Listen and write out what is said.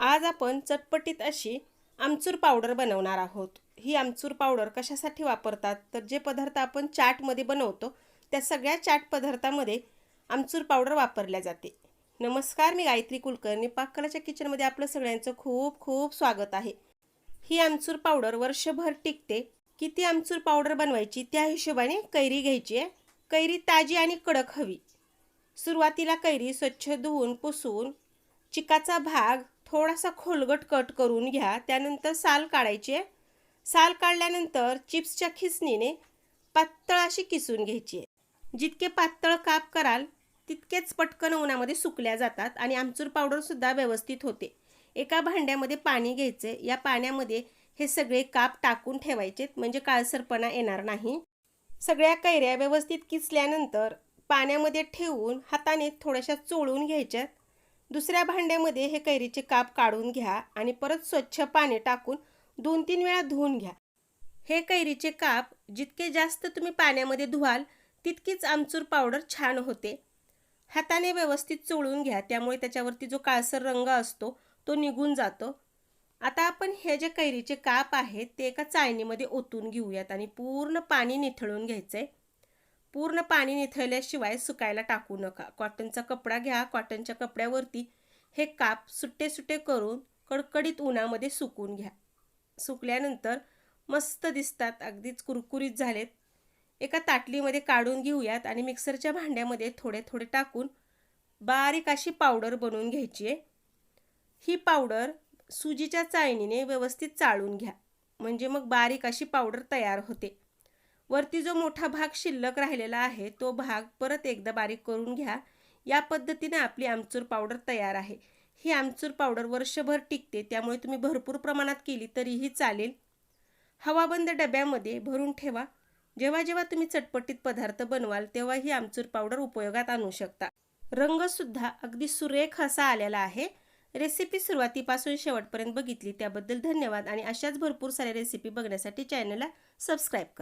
आज आपण चटपटीत अशी आमचूर पावडर बनवणार आहोत. ही आमचूर पावडर कशासाठी वापरतात? तर जे पदार्थ आपण चाटमध्ये बनवतो त्या सगळ्या चाट पदार्थामध्ये आमचूर पावडर वापरल्या जाते. नमस्कार मी गायत्री कुलकर्णी. पाककलाच्या किचनमध्ये आपलं सगळ्यांचं खूप खूप स्वागत आहे. ही आमचूर पावडर वर्षभर टिकते. किती आमचूर पावडर बनवायची त्या हिशोबाने कैरी घ्यायची आहे. कैरी ताजी आणि कडक हवी. सुरुवातीला कैरी स्वच्छ धुवून पुसून चिकाचा भाग थोडासा खोलगट कट करून घ्या. त्यानंतर साल काढायची आहे. साल काढल्यानंतर चिप्सच्या खिसणीने पातळ अशी किसून घ्यायची आहे. जितके पातळ काप कराल तितकेच पटकन उन्हामध्ये सुकल्या जातात आणि आमचूर पावडरसुद्धा व्यवस्थित होते. एका भांड्यामध्ये पाणी घ्यायचे. या पाण्यामध्ये हे सगळे काप टाकून ठेवायचेत. म्हणजे काळसरपणा येणार नाही. सगळ्या कैऱ्या व्यवस्थित किसल्यानंतर पाण्यामध्ये ठेवून हाताने थोड्याशा चोळून घ्यायच्यात. दुसऱ्या भांड्यामध्ये हे कैरीचे काप काढून घ्या आणि परत स्वच्छ पाणी टाकून दोन तीन वेळा धुवून घ्या. हे कैरीचे काप जितके जास्त तुम्ही पाण्यामध्ये धुवाल तितकीच आमचूर पावडर छान होते. हाताने व्यवस्थित चोळून घ्या त्यामुळे त्याच्यावरती जो काळसर रंग असतो तो निघून जातो. आता आपण हे जे कैरीचे काप आहेत ते एका चाळणीमध्ये ओतून घेऊयात आणि पूर्ण पाणी निथळून घ्यायचं आहे पूर्ण पाणी निथळल्याशिवाय सुकायला टाकू नका. कॉटनचा कपडा घ्या. कॉटनच्या कपड्यावरती हे काप सुट्टे सुट्टे करून कडकडीत उन्हामध्ये सुकून घ्या. सुकल्यानंतर मस्त दिसतात. अगदीच कुरकुरीत झालेत. एका ताटलीमध्ये काढून घेऊयात आणि मिक्सरच्या भांड्यामध्ये थोडे थोडे टाकून बारीक अशी पावडर बनवून घ्यायची आहे. ही पावडर सुजीच्या चाळणीने व्यवस्थित चाळून घ्या. म्हणजे मग बारीक अशी पावडर तयार होते. वरती जो मोठा भाग शिल्लक राहिलेला आहे तो भाग परत एकदा बारीक करून घ्या. या पद्धतीने आपली आमचूर पावडर तयार आहे. ही आमचूर पावडर वर्षभर टिकते त्यामुळे तुम्ही भरपूर प्रमाणात केली तरीही चालेल. हवाबंद डब्यामध्ये भरून ठेवा. जेव्हा जेव्हा तुम्ही चटपटीत पदार्थ बनवाल तेव्हा ही आमचूर पावडर उपयोगात आणू शकता. रंगसुद्धा अगदी सुरेख असा आलेला आहे. रेसिपी सुरुवातीपासून शेवटपर्यंत बघितली त्याबद्दल धन्यवाद. आणि अशाच भरपूर साऱ्या रेसिपी बघण्यासाठी चॅनलला सबस्क्राईब करा.